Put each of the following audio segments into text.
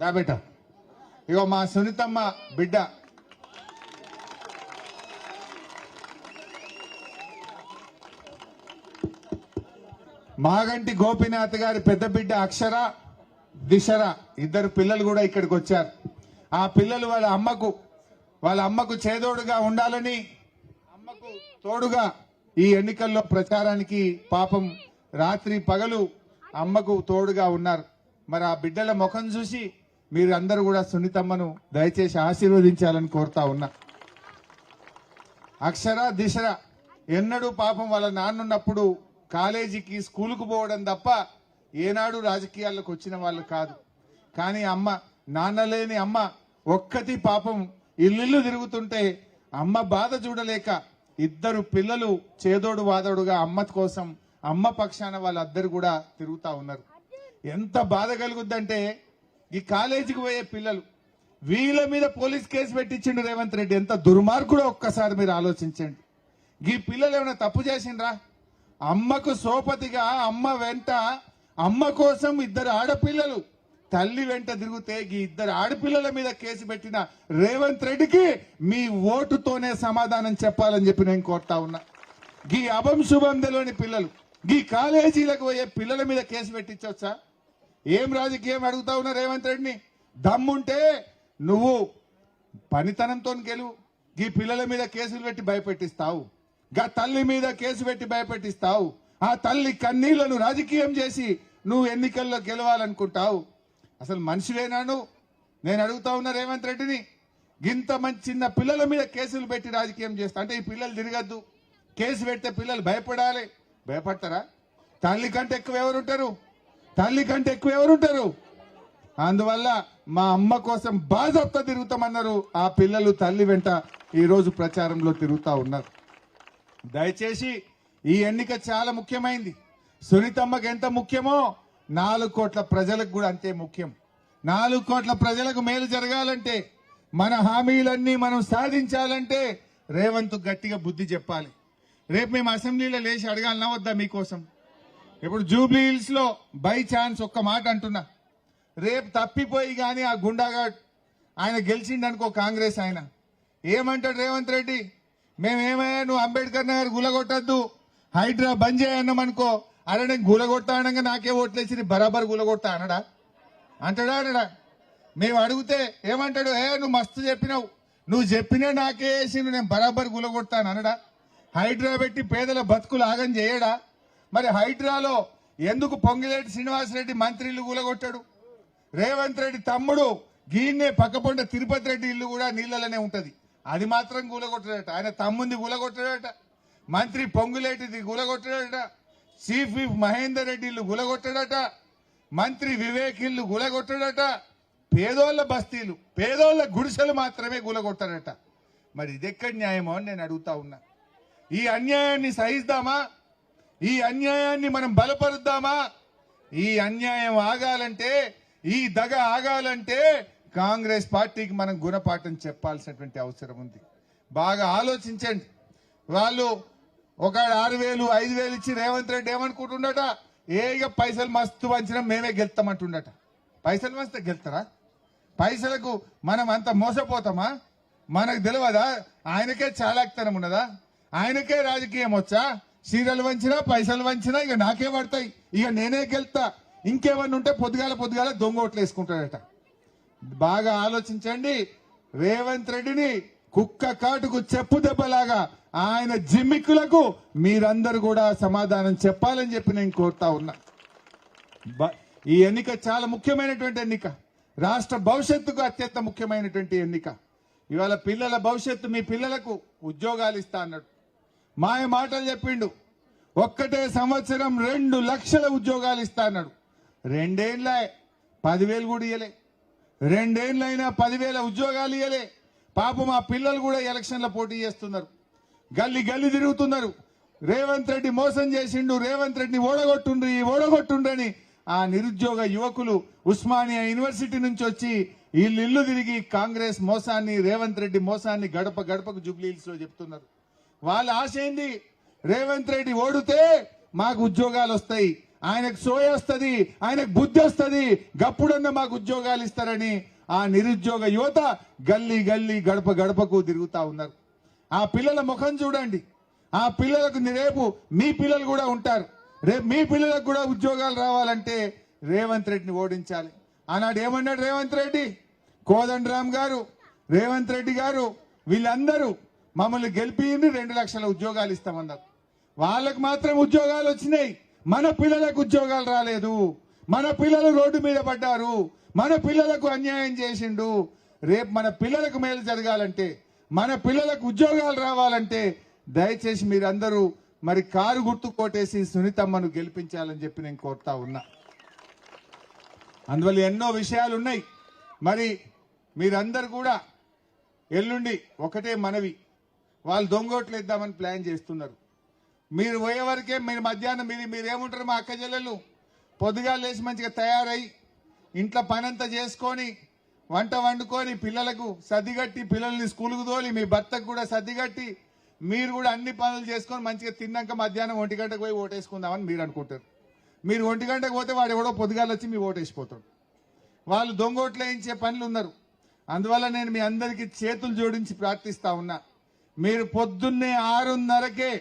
దా ఇగో మా సునీతమ్మ బిడ్డ. మాగంటి గోపీనాథ్ గారి పెద్ద బిడ్డ అక్షర దిశర ఇద్దరు పిల్లలు కూడా ఇక్కడికి వచ్చారు. ఆ పిల్లలు వాళ్ళ అమ్మకు వాళ్ళ అమ్మకు చేదోడుగా ఉండాలని అమ్మకు తోడుగా ఈ ఎన్నికల్లో ప్రచారానికి పాపం రాత్రి పగలు అమ్మకు తోడుగా ఉన్నారు. మరి ఆ బిడ్డల ముఖం చూసి మీరు అందరూ కూడా సునీతమ్మను దయచేసి ఆశీర్వదించాలని కోరుతా ఉన్నా. అక్షర దిశర ఎన్నడూ పాపం వాళ్ళ నాన్నున్నప్పుడు కాలేజీకి స్కూల్కు పోవడం తప్ప ఏనాడు రాజకీయాల్లోకి వచ్చిన వాళ్ళు కాదు. కానీ అమ్మ నాన్న లేని అమ్మ ఒక్కటి పాపం ఇల్లు తిరుగుతుంటే అమ్మ బాధ చూడలేక ఇద్దరు పిల్లలు చేదోడు వాదోడుగా అమ్మ కోసం అమ్మ పక్షాన వాళ్ళందరూ కూడా తిరుగుతా ఉన్నారు. ఎంత బాధ కలుగుద్దంటే ఈ కాలేజీకి పోయే పిల్లలు వీళ్ళ మీద పోలీస్ కేసు పెట్టించిండు రేవంత్ రెడ్డి. ఎంత దుర్మార్గుడో ఒక్కసారి మీరు ఆలోచించండి. ఈ పిల్లలు ఏమైనా తప్పు చేసిండ్రా? అమ్మకు సోపతిగా అమ్మ వెంట అమ్మ కోసం ఇద్దరు ఆడపిల్లలు. తల్లి వెంట తిరిగితే ఈ ఇద్దరు ఆడపిల్లల మీద కేసు పెట్టిన రేవంత్ రెడ్డికి మీ ఓటుతోనే సమాధానం చెప్పాలని చెప్పి నేను కోరుతా ఉన్నా. గీ అభం శుభం పిల్లలు గీ కాలేజీలకు పోయే పిల్లల మీద కేసు పెట్టించవచ్చా ఏం రాజకీయం అడుగుతా ఉన్నా రేవంత్ రెడ్డిని? దమ్ముంటే నువ్వు పనితనంతో గెలువు ఈ పిల్లల మీద కేసులు పెట్టి భయపెట్టిస్తావు గా తల్లి మీద కేసు పెట్టి భయపెట్టిస్తావు ఆ తల్లి కన్నీళ్ళను రాజకీయం చేసి నువ్వు ఎన్నికల్లో గెలవాలనుకుంటావు. అసలు మనిషివేనా నువ్వు? నేను అడుగుతా ఉన్నా రేవంత్ రెడ్డిని ఇంత మంచి చిన్న పిల్లల మీద కేసులు పెట్టి రాజకీయం చేస్తా. అంటే ఈ పిల్లలు తిరగద్దు. కేసు పెడితే పిల్లలు భయపడాలి. భయపడతారా? తల్లి కంటే ఎక్కువ ఎవరుంటారు? తల్లి కంటే ఎక్కువ ఎవరుంటారు? అందువల్ల మా అమ్మ కోసం బాధతో తిరుగుతామన్నారు. ఆ పిల్లలు తల్లి వెంట ఈరోజు ప్రచారంలో తిరుగుతా ఉన్నారు. దయచేసి ఈ ఎన్నిక చాలా ముఖ్యమైంది. సునీతమ్మకి ఎంత ముఖ్యమో నాలుగు కోట్ల ప్రజలకు కూడా అంతే ముఖ్యం. నాలుగు కోట్ల ప్రజలకు మేలు జరగాలంటే మన హామీలన్నీ మనం సాధించాలంటే రేవంత్ గట్టిగా బుద్ధి చెప్పాలి. రేపు మేము అసెంబ్లీలో లేచి అడగాలన్నా వద్దా మీకోసం? ఇప్పుడు జూబ్లీ హిల్స్లో బై ఛాన్స్ ఒక్క మాట అంటున్నా. రేపు తప్పిపోయి కానీ ఆ గుండాగాడ్ ఆయన గెలిచిండనుకో కాంగ్రెస్ ఆయన. ఏమంటాడు రేవంత్ రెడ్డి? మేమేమయ్యా నువ్వు అంబేద్కర్ నగర్ గులగొట్టద్దు హైడ్రా బంద్ చేయన్నామనుకో. అరే నేను గులగొట్టా అనగా నాకే ఓట్లేసి బరాబర్ గులగొట్టా అనడా? అంటాడా అనడా? మేము అడిగితే ఏమంటాడు? ఏ నువ్వు మస్తు చెప్పినావు. నువ్వు చెప్పినా నాకే వేసి నేను బరాబర్ గులగొడతాను అనడా? హైడ్రా పెట్టి పేదల బతుకులు ఆగం చేయడా? మరి హైడ్రాలో ఎందుకు పొంగిలేటి శ్రీనివాసరెడ్డి మంత్రి ఇల్లు కూలగొట్టాడు? రేవంత్ రెడ్డి తమ్ముడు గీన్నే పక్కపొండ తిరుపతి రెడ్డి ఇల్లు కూడా నీళ్ళలోనే ఉంటుంది. అది మాత్రం కూలగొట్టాడట. ఆయన తమ్ముంది కూలగొట్టాడట. మంత్రి పొంగులేటిది కూలగొట్టాడట. చీఫ్ విప్ మహేందర్ రెడ్డి ఇల్లు గులగొట్టడట మంత్రి వివేక్ ఇల్లు గులగొట్టడట పేదోళ్ళ బస్తీలు పేదోళ్ళ గుడిసెలు మాత్రమే కూలగొట్టాడట. మరి ఇదెక్కడి న్యాయమో అని నేను అడుగుతా ఉన్నా. ఈ అన్యాయాన్ని సహిస్తామా? ఈ అన్యాయాన్ని మనం బలపరుద్దామా? ఈ అన్యాయం ఆగాలంటే ఈ దగ ఆగాలంటే కాంగ్రెస్ పార్టీకి మనం గుణపాఠం చెప్పాల్సినటువంటి అవసరం ఉంది. బాగా ఆలోచించండి. వాళ్ళు ఒక ఆరు వేలు ఐదు వేలు ఇచ్చి రేవంత్ రెడ్డి ఏమనుకుంటుండట? ఏ ఇక పైసలు మస్తు వంచిన మేమే గెలుస్తామంటుండట పైసలు మస్తు గెలుతారా? పైసలకు మనం అంత మోసపోతామా? మనకు తెలియదా ఆయనకే చాలాక్తనం ఉన్నదా? ఆయనకే రాజకీయం వచ్చా? చీరలు వంచినా పైసలు వంచినా ఇక నాకే పడతాయి. ఇక నేనే గెలుతా. ఇంకేమన్నా ఉంటే పొద్దుగాల పొద్దుగాల దొంగ ఓట్లు వేసుకుంటాడట. బాగా ఆలోచించండి. రేవంత్ రెడ్డిని కుక్క కాటుకు చెప్పు దెబ్బలాగా ఆయన జిమ్మిక్కులకు మీరందరూ కూడా సమాధానం చెప్పాలని చెప్పి నేను కోరుతా ఉన్నా. బ- ఈ ఎన్నిక చాలా ముఖ్యమైనటువంటి ఎన్నిక. రాష్ట్ర భవిష్యత్తుకు అత్యంత ముఖ్యమైనటువంటి ఎన్నిక. ఇవాళ పిల్లల భవిష్యత్తు మీ పిల్లలకు ఉద్యోగాలు ఇస్తా అన్నట్టు మాయ మాటలు చెప్పిండు. ఒక్కటే సంవత్సరం రెండు లక్షల ఉద్యోగాలు ఇస్తాన్నాడు రెండేళ్ళ పదివేలు కూడా ఇయ్యలే. రెండేళ్ళైనా పదివేల ఉద్యోగాలు ఇయ్యలే. పాపం ఆ పిల్లలు కూడా ఎలక్షన్ల పోటీ చేస్తున్నారు. గల్లి గల్లి తిరుగుతున్నారు. రేవంత్ రెడ్డి మోసం చేసిండు రేవంత్ రెడ్డిని ఓడగొట్టుండ్రు ఈ ఓడగొట్టుండ్రని ఆ నిరుద్యోగ యువకులు ఉస్మానియా యూనివర్సిటీ నుంచి వచ్చి వీళ్ళు ఇల్లు తిరిగి కాంగ్రెస్ మోసాన్ని రేవంత్ రెడ్డి మోసాన్ని గడప గడపకు జూబ్లీహిల్స్లో చెప్తున్నారు. వాళ్ళ ఆశ ఏంది? రేవంత్ రెడ్డి ఓడితే మాకు ఉద్యోగాలు వస్తాయి. ఆయనకు సోయ వస్తుంది ఆయనకు బుద్ధి వస్తుంది. గప్పుడన్న మాకు ఉద్యోగాలు ఇస్తారని ఆ నిరుద్యోగ యువత గల్లీ గల్లీ గడప గడపకు తిరుగుతూ ఉన్నారు. ఆ పిల్లల ముఖం చూడండి. ఆ పిల్లలకు రేపు మీ పిల్లలు కూడా ఉంటారు. రేపు మీ పిల్లలకు కూడా ఉద్యోగాలు రావాలంటే రేవంత్ రెడ్డిని ఓడించాలి. ఆనాడు ఏమన్నాడు రేవంత్ రెడ్డి? కోదండరామ్ గారు రేవంత్ రెడ్డి గారు వీళ్ళందరూ మమ్మల్ని గెలిపింది రెండు లక్షల ఉద్యోగాలు ఇస్తామన్నారు. వాళ్ళకు మాత్రం ఉద్యోగాలు వచ్చినాయి. మన పిల్లలకు ఉద్యోగాలు రాలేదు. మన పిల్లలు రోడ్డు మీద పడ్డారు. మన పిల్లలకు అన్యాయం చేసిండు. రేపు మన పిల్లలకు మేలు జరగాలంటే మన పిల్లలకు ఉద్యోగాలు రావాలంటే దయచేసి మీరందరూ మరి కారు గుర్తు కొట్టేసి సునీతమ్మను గెలిపించాలని చెప్పి నేను కోరుతా ఉన్నా. అందువల్ల ఎన్నో విషయాలు ఉన్నాయి. మరి మీరందరూ కూడా ఎల్లుండి ఒకటే మనవి. వాళ్ళు దొంగోట్లు ఇద్దామని ప్లాన్ చేస్తున్నారు. మీరు పోయే వరకే మీరు మధ్యాహ్నం మీరు మీరేముంటారు మా అక్క చెల్లెలు? పొద్దుగా లేచి మంచిగా తయారై ఇంట్లో పనంతా చేసుకొని వంట వండుకొని పిల్లలకు సర్దిగట్టి పిల్లల్ని స్కూల్కు తోలి మీ భర్తకు కూడా సర్దిగట్టి మీరు కూడా అన్ని పనులు చేసుకొని మంచిగా తిన్నాక మధ్యాహ్నం ఒంటి గంటకు పోయి ఓటేసుకుందామని మీరు అనుకుంటారు. మీరు ఒంటి గంటకు పోతే వాడు ఎవడో పొద్దుగాలు వచ్చి మీ ఓటేసిపోతాడు. వాళ్ళు దొంగోట్లు వేయించే పనులు ఉన్నారు. అందువల్ల నేను మీ అందరికీ చేతులు జోడించి ప్రార్థిస్తా ఉన్నా. మీరు పొద్దున్నే ఆరున్నరకే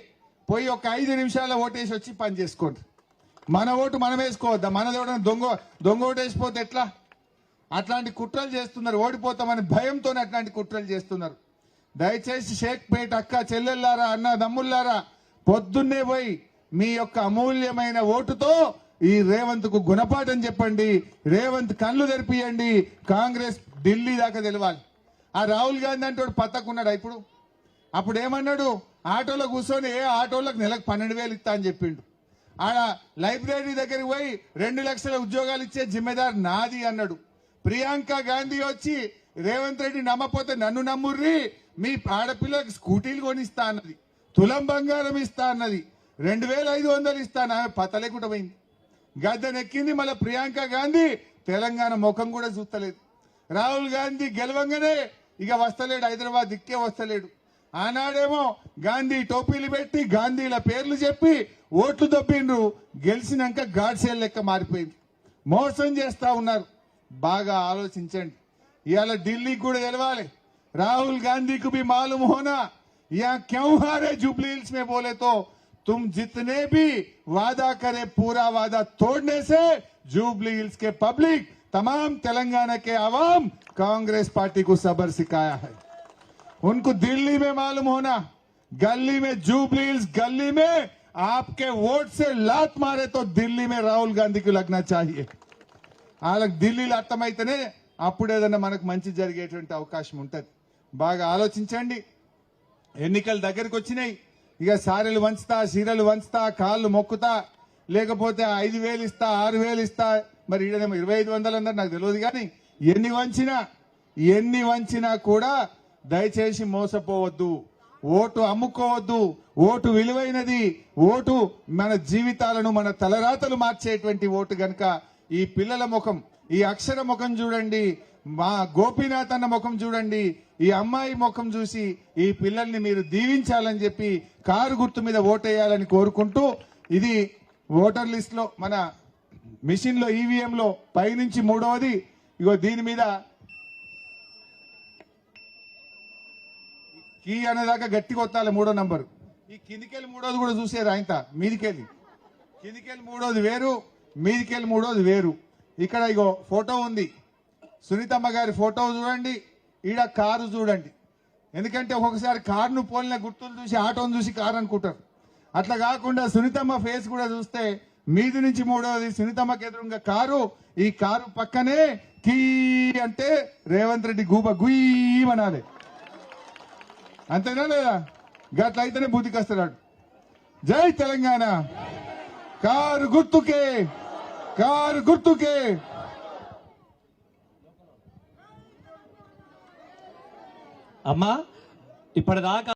పోయి ఒక ఐదు నిమిషాల ఓటేసి వచ్చి పని చేసుకోండి. మన ఓటు మనం వేసుకోవద్దా? మనది ఎవడన్నా దొంగ దొంగ ఓటేసిపోతే ఎట్లా? అట్లాంటి కుట్రలు చేస్తున్నారు. ఓడిపోతామని భయంతో అట్లాంటి కుట్రలు చేస్తున్నారు. దయచేసి షేక్పేట అక్క చెల్లెళ్ళారా అన్న దమ్ముళ్ళారా పొద్దున్నే పోయి మీ యొక్క అమూల్యమైన ఓటుతో ఈ రేవంత్కు గుణపాఠం చెప్పండి. రేవంత్ కళ్ళు తెరిపియండి. కాంగ్రెస్ ఢిల్లీ దాకా తెలవాలి. ఆ రాహుల్ గాంధీ అంటే వాడు ఇప్పుడు? అప్పుడు ఏమన్నాడు ఆటోలో కూర్చొని ఏ ఆటోలకు నెలకు పన్నెండు వేలు ఇస్తా అని చెప్పిండు. ఆడ లైబ్రరీ దగ్గరికి పోయి రెండు లక్షల ఉద్యోగాలు ఇచ్చే జిమ్మెదార్ నాది అన్నాడు. ప్రియాంక గాంధీ వచ్చి రేవంత్ రెడ్డి నమ్మపోతే నన్ను నమ్ముర్రి మీ ఆడపిల్లకి స్కూటీలు కొనిస్తా అన్నది. తులం బంగారం ఇస్తా అన్నది. రెండు వేల ఐదు వందలు ఇస్తాను ఆమె పతలేకుండా పోయింది. గద్దెనెక్కింది మళ్ళీ ప్రియాంక గాంధీ తెలంగాణ ముఖం కూడా చూస్తలేదు. రాహుల్ గాంధీ గెలవంగానే ఇక వస్తలేడు హైదరాబాద్ దిక్కే వస్తలేడు. ఆనాడేమో గాంధీ టోపీలు పెట్టి గాంధీల పేర్లు చెప్పి ఓట్లు దొబ్బిండ్రు గెలిచినాక గాడ్సేల్ లెక్క మారిపోయింది మోసం చేస్తా ఉన్నారు బాగా ఆలోచించండి ఇవాళ ఢిల్లీకి కూడా తెలవాలి राहुल गांधी को भी मालूम होना यहाँ क्यों हारे जुबली हिल्स में बोले तो तुम जितने भी वादा करे पूरा वादा तोड़ने से जुबली हिल्स के पब्लिक तमाम तेलंगाना के आवाम कांग्रेस पार्टी को सबर सिखाया है उनको दिल्ली में मालूम होना गली में जुबली हिल्स गली में आपके वोट से लात मारे तो दिल्ली में राहुल गांधी को लगना चाहिए వాళ్ళకి ఢిల్లీలో అర్థమైతేనే అప్పుడు ఏదైనా మనకు మంచి జరిగేటువంటి అవకాశం ఉంటుంది బాగా ఆలోచించండి ఎన్నికలు దగ్గరికి వచ్చినాయి ఇక సారెలు వంచుతా సీరలు వంచుతా కాళ్ళు మొక్కుతా లేకపోతే ఐదు వేలు ఇస్తా ఆరు వేలు ఇస్తా మరి ఈడనేమో ఇరవై ఐదు వందలు అన్నారు నాకు తెలియదు కానీ ఎన్ని వంచినా ఎన్ని వంచినా కూడా దయచేసి మోసపోవద్దు. ఓటు అమ్ముకోవద్దు. ఓటు విలువైనది. ఓటు మన జీవితాలను మన తలరాతలు మార్చేటువంటి ఓటు గనక ఈ పిల్లల ముఖం ఈ అక్షర ముఖం చూడండి. మా గోపీనాథ్ అన్న ముఖం చూడండి. ఈ అమ్మాయి ముఖం చూసి ఈ పిల్లల్ని మీరు దీవించాలని చెప్పి కారు గుర్తు మీద ఓటేయాలని కోరుకుంటూ ఇది ఓటర్ లిస్ట్లో మన మిషన్లో ఈవీఎం పైనుంచి మూడవది. ఇగో దీని మీద కీ అనేదాకా గట్టి కొట్టాలి మూడో నంబరు. ఈ కిందికెళ్ళి మూడోది కూడా చూసేది ఆయన మీదికెళ్ళి. కిందికెళ్ళి మూడోది వేరు మీదికెళ్ళి మూడోది వేరు. ఇక్కడ ఇగో ఫోటో ఉంది. సునీతమ్మ గారి ఫోటో చూడండి ఈడ కారు చూడండి. ఎందుకంటే ఒక్కొక్కసారి కారును పోలిన గుర్తులు చూసి ఆటోను చూసి కారు అనుకుంటారు. అట్లా కాకుండా సునీతమ్మ ఫేస్ కూడా చూస్తే మీది నుంచి మూడోది సునీతమ్మకి ఎదురుగా కారు ఈ కారు పక్కనే కీ అంటే రేవంత్ రెడ్డి గూబ గుయ్యమనాలి అంతేనా లేదా? గట్ల అయితేనే బుద్ధికి వస్తున్నాడు జై తెలంగాణ. కారు గుర్తుకే. కారు గుర్తుకే. అమ్మా ఇప్పటిదాకా